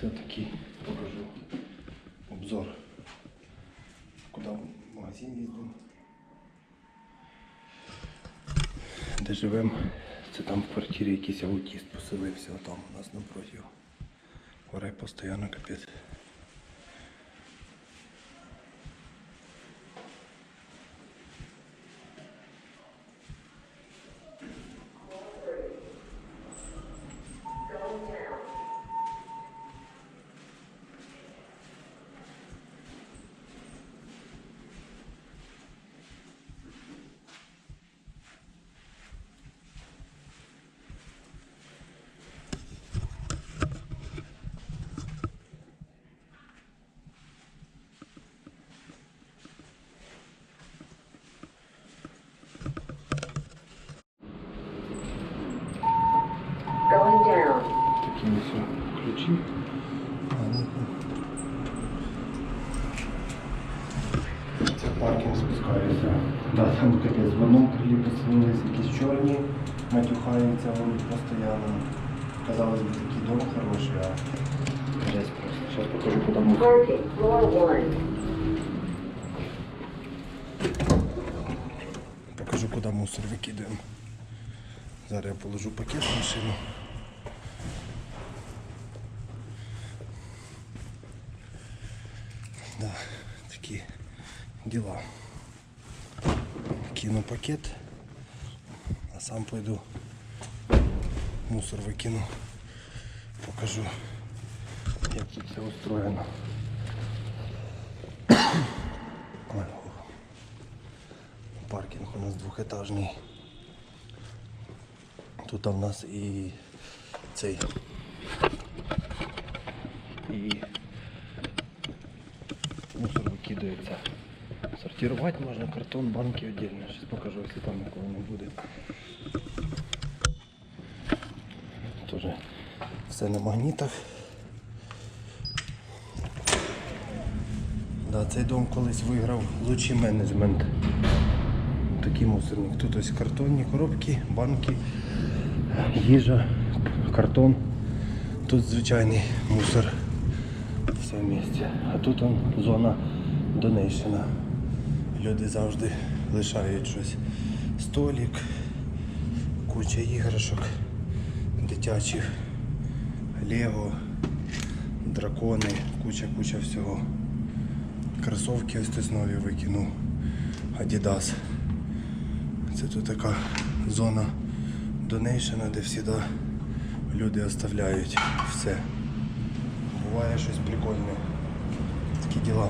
Це такий покажу обзор. Куди в магазин їздимо. Де живемо? Це там в квартирі якийсь аутіст поселився, а там у нас напротив. Горе постійно капець. Going down. Такі ось Понятно. Це паркінг спускається. Да, там капець, в одному крилі поселились якісь чорні, матюхаються вони постійно. Казалось би, такий дом хороший, а жесть просто. Зараз покажу. Parking, floor. Покажу, куди мусор викидаємо. Зараз я положу пакет в машину. Да, такі діла. Кину пакет, а сам пойду мусор викину. Покажу, як тут все устроєно. Ой, фух. Паркінг у нас двохетажний. Тут в нас і цей. І мусор викидається. Сортувати можна, картон, банки віддільно. Зараз покажу, якщо там нікого не буде. Тоже все на магнітах. Да, цей дом колись виграв лучший менеджмент. Такий мусорник. Тут ось картонні коробки, банки, їжа, картон. Тут звичайний мусор. Все в місті. А тут он зона донейшена. Люди завжди лишають щось. Столик, куча іграшок, дитячих, лего, дракони, куча-куча всього. Кросовки ось тут нові викинув. Adidas. Це тут така зона донейшена, де завжди люди оставляють все. Буває щось прикольне. Такі діла.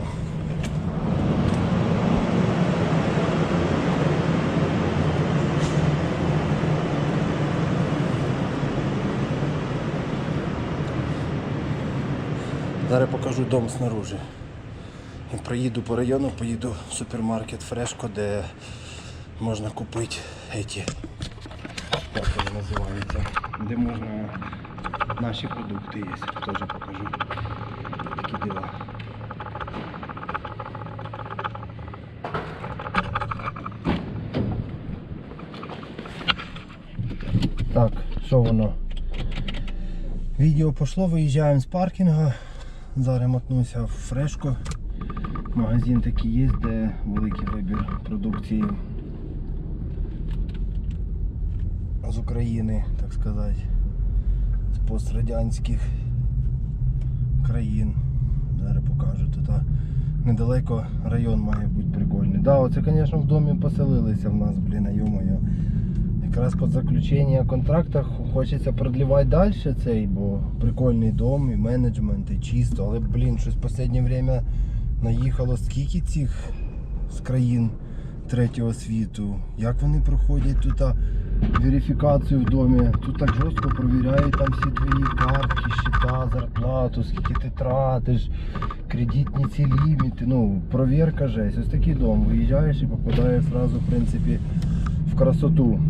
Зараз покажу дом снаружи. І проїду по району, поїду в супермаркет Фрешко, де можна купити еті, як вони називаються, де можна наші продукти є, теж покажу. Такі діла. Воно? Відео пішло, виїжджаємо з паркінгу. Зараз в фрешко. Магазин такий є, де великий вибір продукції з України, так сказати, з пострадянських країн. Зараз покажу. Тут недалеко район має бути прикольний. Да, оце, звісно, в домі поселилися в нас, блін, а йомою. Якраз під заключення контракту хочеться продлівати далі цей, бо прикольний дом і менеджмент, і чисто, але блін, щось в останнє время наїхало скільки цих з країн третього світу. Як вони проходять тут верифікацію в домі? Тут так жорстко перевіряють там всі твої картки, щита, зарплату, скільки ти тратиш, кредитні ці ліміти. Ну, провірка жесть. Ось такий дом. Виїжджаєш і попадаєш одразу, в принципі, в красоту.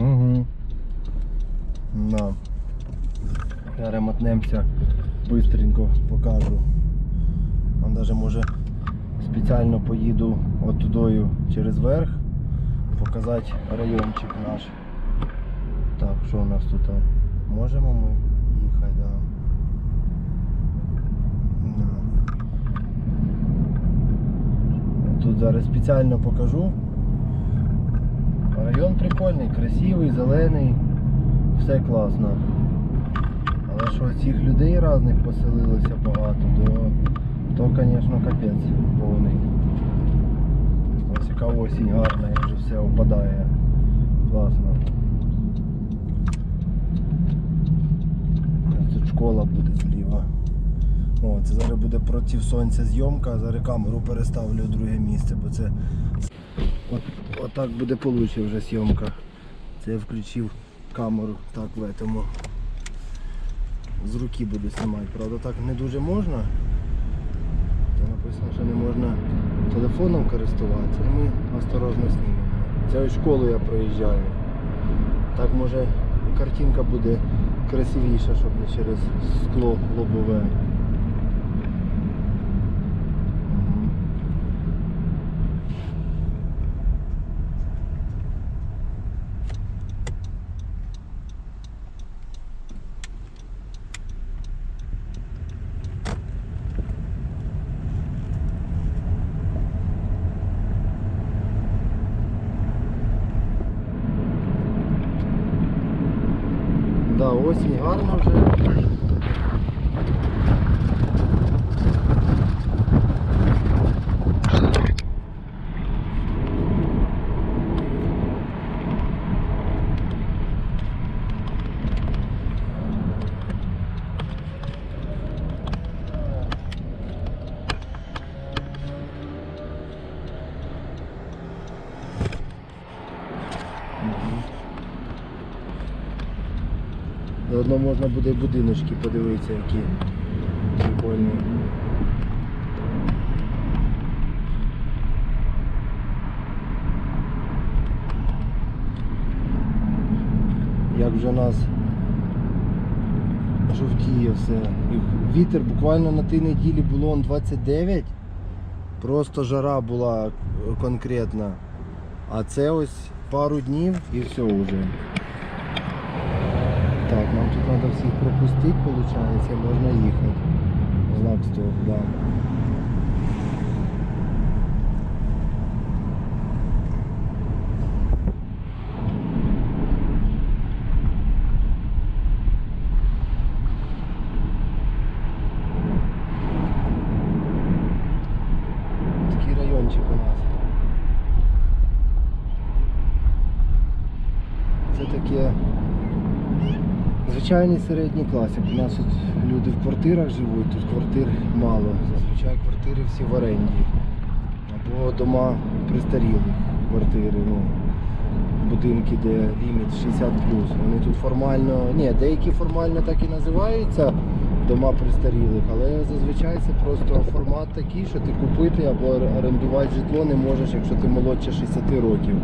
Угу. На. Зараз мотнемося, бистренько покажу. Он даже може спеціально поїду оттудою через верх, показати райончик наш. Так, що у нас тут? Можемо ми їхати, да. Да. Тут зараз спеціально покажу. Район прикольний, красивий, зелений, все класно. Але що цих людей різних поселилося багато, то, то звісно, капець повний. Ось яка осінь гарна, і вже все опадає. Класно. Тут школа буде зліва. О, це зараз буде проти сонця зйомка, зараз камеру переставлю в друге місце, бо це от, отак буде получше вже зйомка. Це я включив камеру так в этому. З руки буду знімати. Правда так не дуже можна. Там написано, що не можна телефоном користуватися. Ну, Ми осторожно знімемо. Це ось школу я проїжджаю. Так може картинка буде красивіша, щоб не через скло лобове. Мгм. Да, осінь гарна вже. Заодно можна буде будиночки подивитися, які прикольні. Як вже у нас жовтіє все. І вітер буквально на тій неділі було он 29. Просто жара була конкретна. А це ось пару днів і все вже. Так, нам тут треба всіх пропустити, виходить, можна їхати. Знак стоп, да. Такий райончик у нас. Це таке Звичайний середній клас. У нас тут люди в квартирах живуть, тут квартир мало. Зазвичай квартири всі в оренді. Або дома пристаріли квартири, ну, будинки, де ліміт 60 Вони тут формально, ні, деякі формально так і називаються дома пристарілих, але зазвичай це просто формат такий, що ти купити або орендувати житло не можеш, якщо ти молодше 60 років.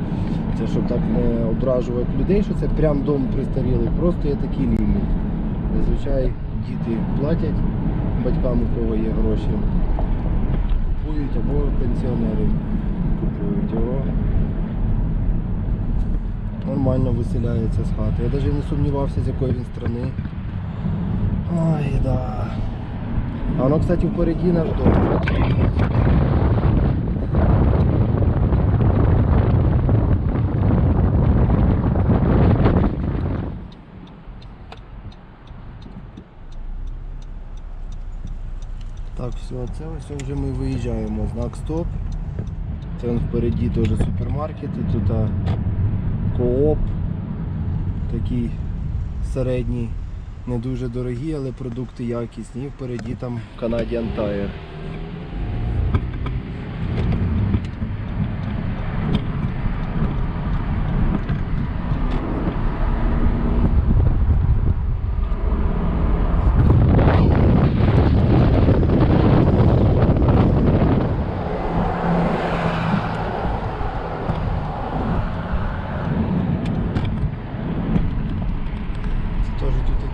Це щоб так не ображувати людей, що це прям дом престарілих, просто є такий ліміт. Зазвичай діти платять батькам, у кого є гроші, купують або пенсіонери купують його. Нормально виселяється з хати. Я навіть не сумнівався, з якої він страни. Ой, да. А воно, кстати, впереді наш дом. Так, все, це ось вже ми виїжджаємо. Знак стоп. Це он впереді теж супермаркети, тут а, кооп. Такий середній, не дуже дорогі, але продукти якісні. І впереді там Canadian Tire.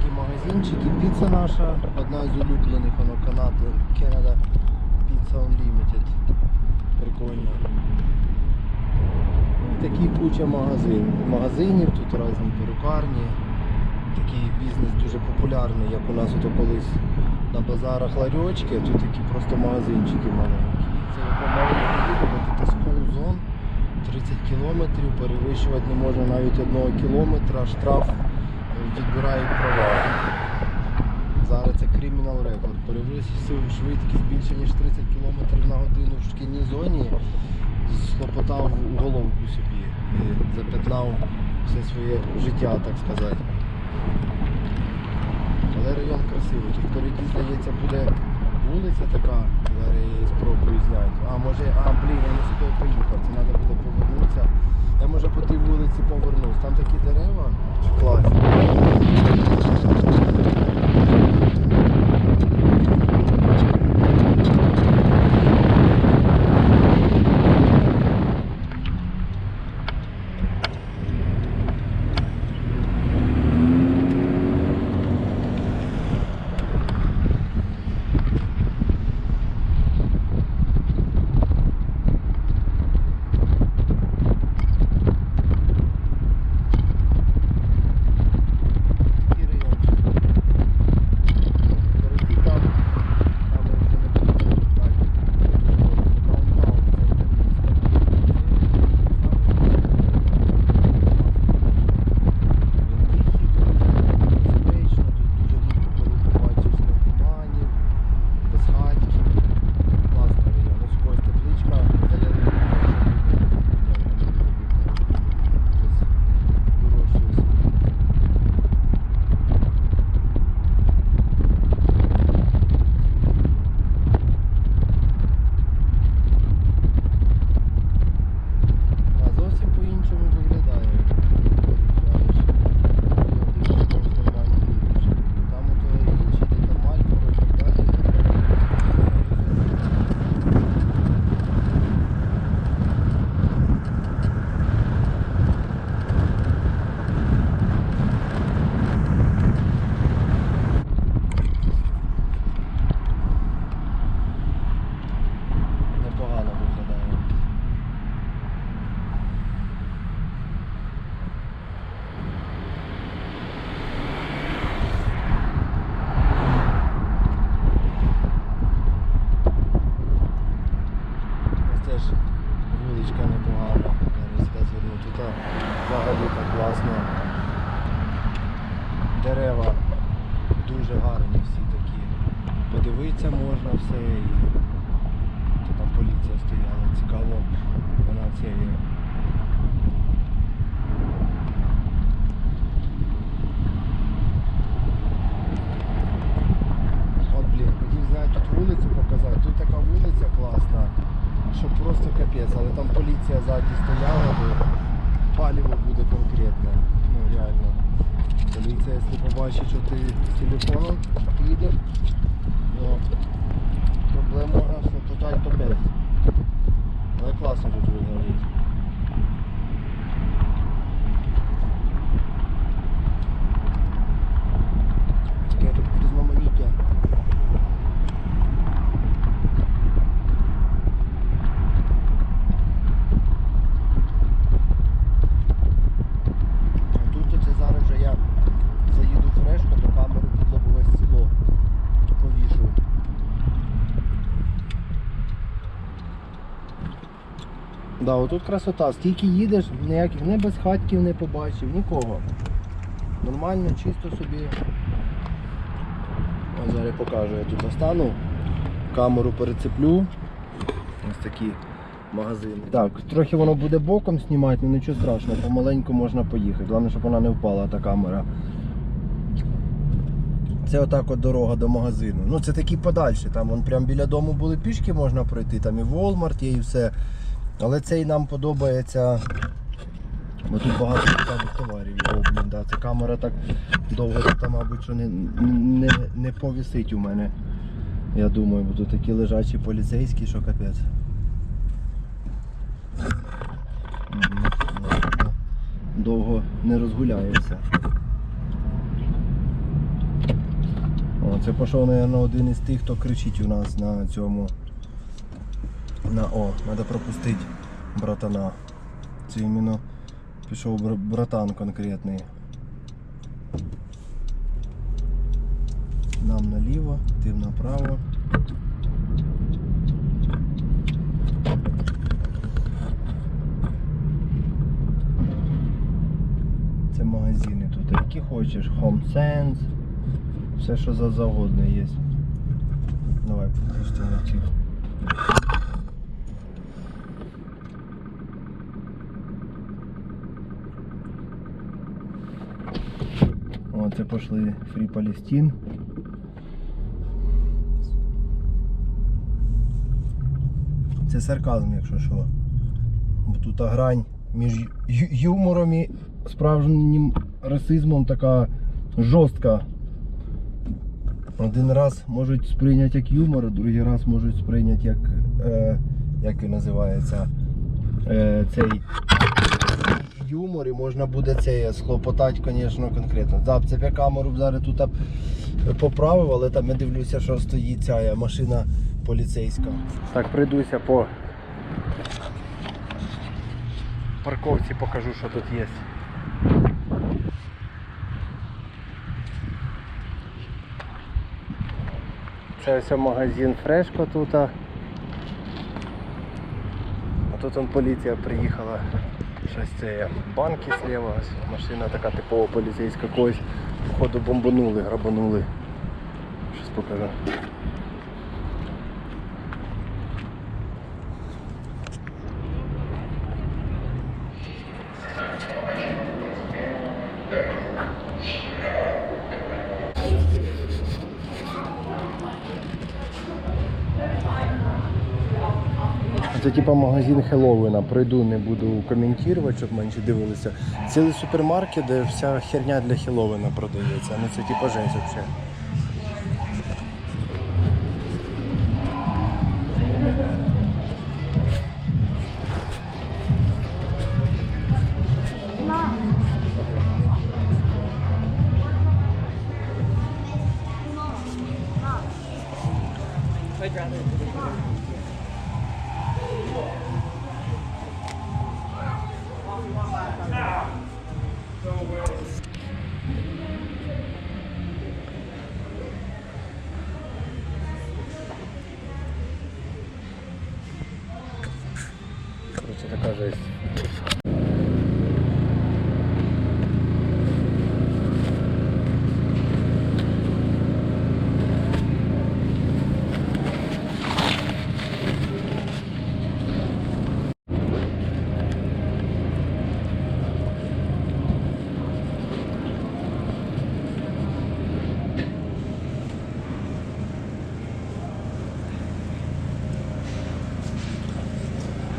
Такі магазинчики. Піца наша, одна з улюблених, воно Канада, Canada Pizza Unlimited. Прикольно. І такі куча магазин. магазинів, тут різні перукарні. такий бізнес дуже популярний, як у нас ото колись на базарах ларьочки, а тут такі просто магазинчики маленькі. Це по тут зон 30 кілометрів, перевищувати не можна навіть одного кілометра, штраф відбирають права. Зараз це кримінал рекорд. Перевисив швидкість більше ніж 30 км на годину в шкільній зоні, схлопотав головку собі, і запятнав все своє життя, так сказати. Але район красивий. Тут впереді, здається, буде вулиця така, зараз я її спробую зняти. А може, а блін, я не сюди поїхав, це треба буде повернутися. Я може по тій вулиці повернусь. Там такі дерева класні. Zoom теж вуличка непогана. Зараз зверну. Тут взагалі так класно. Дерева дуже гарні всі такі. Подивитися можна все і там поліція стояла. Цікаво, вона це є. От блін, хотів знати тут вулицю показати. Тут така вулиця класна, що просто капець, але там поліція ззаді стояла, бо паліво буде конкретне. Ну реально. Поліція, якщо побачить, що ти з телефоном їдеш, ну, проблема що то та й капець. Але класно тут виглядить. Таке тут різноманіття. А Тут оце зараз вже я заїду фрешко, то камеру під лобове стекло повішу. Да, отут красота. Скільки їдеш, ніяких не безхатків не побачив, нікого. Нормально, чисто собі. Ось зараз покажу, я тут остану. Камеру перецеплю. Ось такі магазини. Так, трохи воно буде боком знімати, але нічого страшного, помаленьку можна поїхати. Головне, щоб вона не впала, та камера. Це отак от дорога до магазину. Ну це такі подальші. Там вон прямо біля дому були пішки можна пройти, там і Walmart є, і все. Але цей нам подобається. Бо тут багато цікавих товарів. О, блін, да, ця камера так довго тут, мабуть, що не, не, не повісить у мене. Я думаю, бо тут такі лежачі поліцейські, що капець. Довго не розгуляєшся. Це пішов, мабуть, один із тих, хто кричить у нас на цьому. На О, треба пропустити братана. Це іменно пішов братан конкретний. Нам наліво, тим направо. Це магазини тут, які хочеш, Home Sense, все що за завгодно є. Давай пропустимо ці. О, це пішли Free Palestine. Це сарказм, якщо що. Бо тут грань між юмором і справжнім расизмом така жорстка. Один раз можуть сприйняти як юмор, а другий раз можуть сприйняти як, е, як він називається, е, цей юмор і можна буде це схлопотати, звісно, конкретно. Так, це камеру б зараз тут поправив, але там я дивлюся, що стоїть ця машина поліцейська. Так, прийдуся по парковці, покажу, що тут є. Це ось магазин Фрешко тут. А тут он поліція приїхала. Щось це банки зліва, машина така типова поліцейська когось. Походу бомбанули, грабанули. Щось покажу. Типа магазин Хеллоуіна. Пройду, не буду коментувати, щоб менше дивилися. Цілий супермаркет, де вся херня для Хеллоуіна продається. Ну це типа жесть взагалі. Жесть.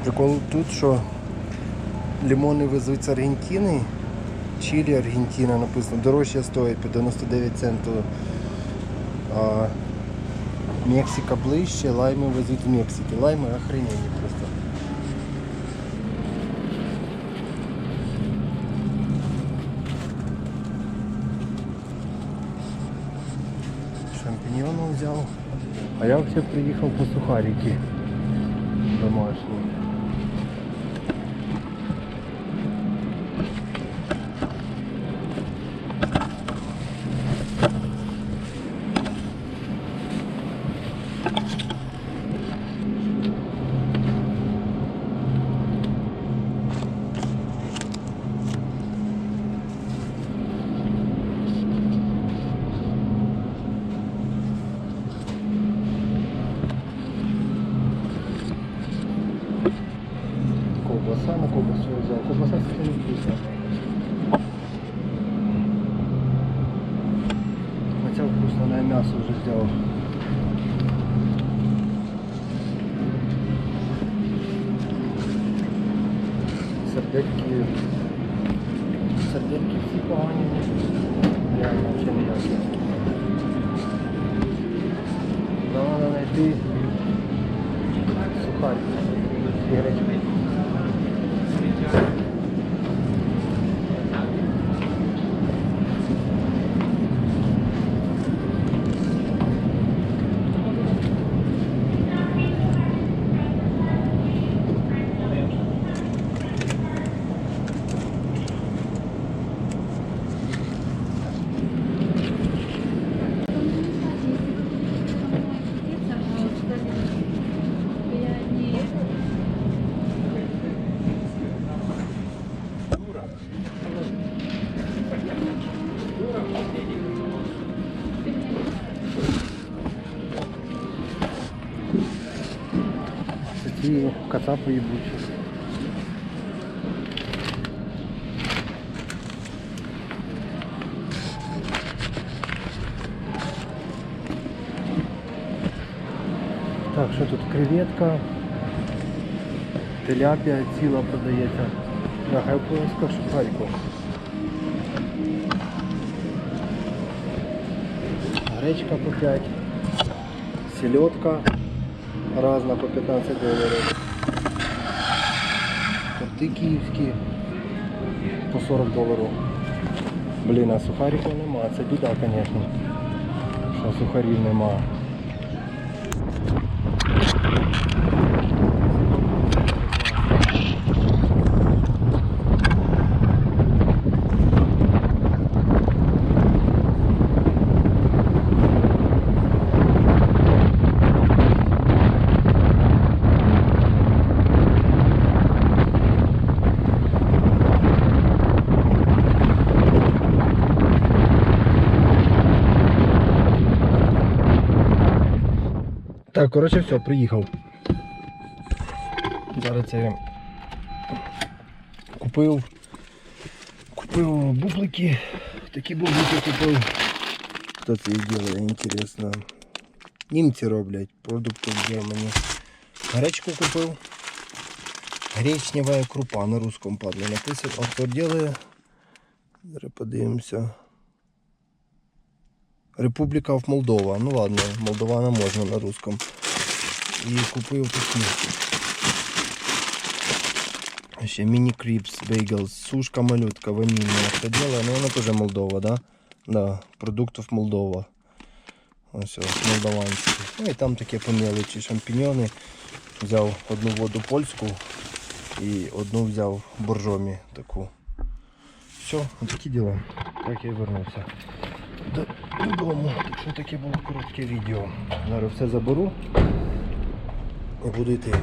Прикол тут, що лимони везуть з Аргентини, чилі Аргентина написано, дорожче стоїть по 99 центів. Мексика ближче, лайми везуть в Мексики. Лайми охренені просто. Шампіньону взяв. А я взагалі приїхав по сухарики домашні. Ковбасу я взял. Ковбаса, кстати, не вкусная. Хотя вкусно, на мясо уже сделал. Сердельки. Кацапи їбуть. Так, що тут креветка, теляпія ціла продається. Ага, я поискав шухарку. Гречка по 5. Селедка разна по 15 доларів. Торти київські по 40 доларів. Блін, а сухариків нема, це біда, звісно. Що сухарів нема. Так, коротше, все, приїхав. Зараз це я купив. Купив бублики. Такі бублики купив. Хто це робить, інтересно. Німці роблять продукти в Германії. Гречку купив. Гречневая крупа на русском падло написано. А хто делає? Зараз подивимося. Республіка в Молдова. Ну ладно, Молдована можна на русском. І купив такі. Ще міні-кріпс, бейгл, сушка малютка, ванільна. Діло, ну вона теж Молдова, да? Да, продуктів Молдова. Ось ось, молдаванські. Ну і там таке по мелочі шампіньони. Взяв одну воду польську і одну взяв боржомі таку. Все, такі діла. Так я і вернувся додому. Що таке було коротке відео. Зараз все заберу і буду йти.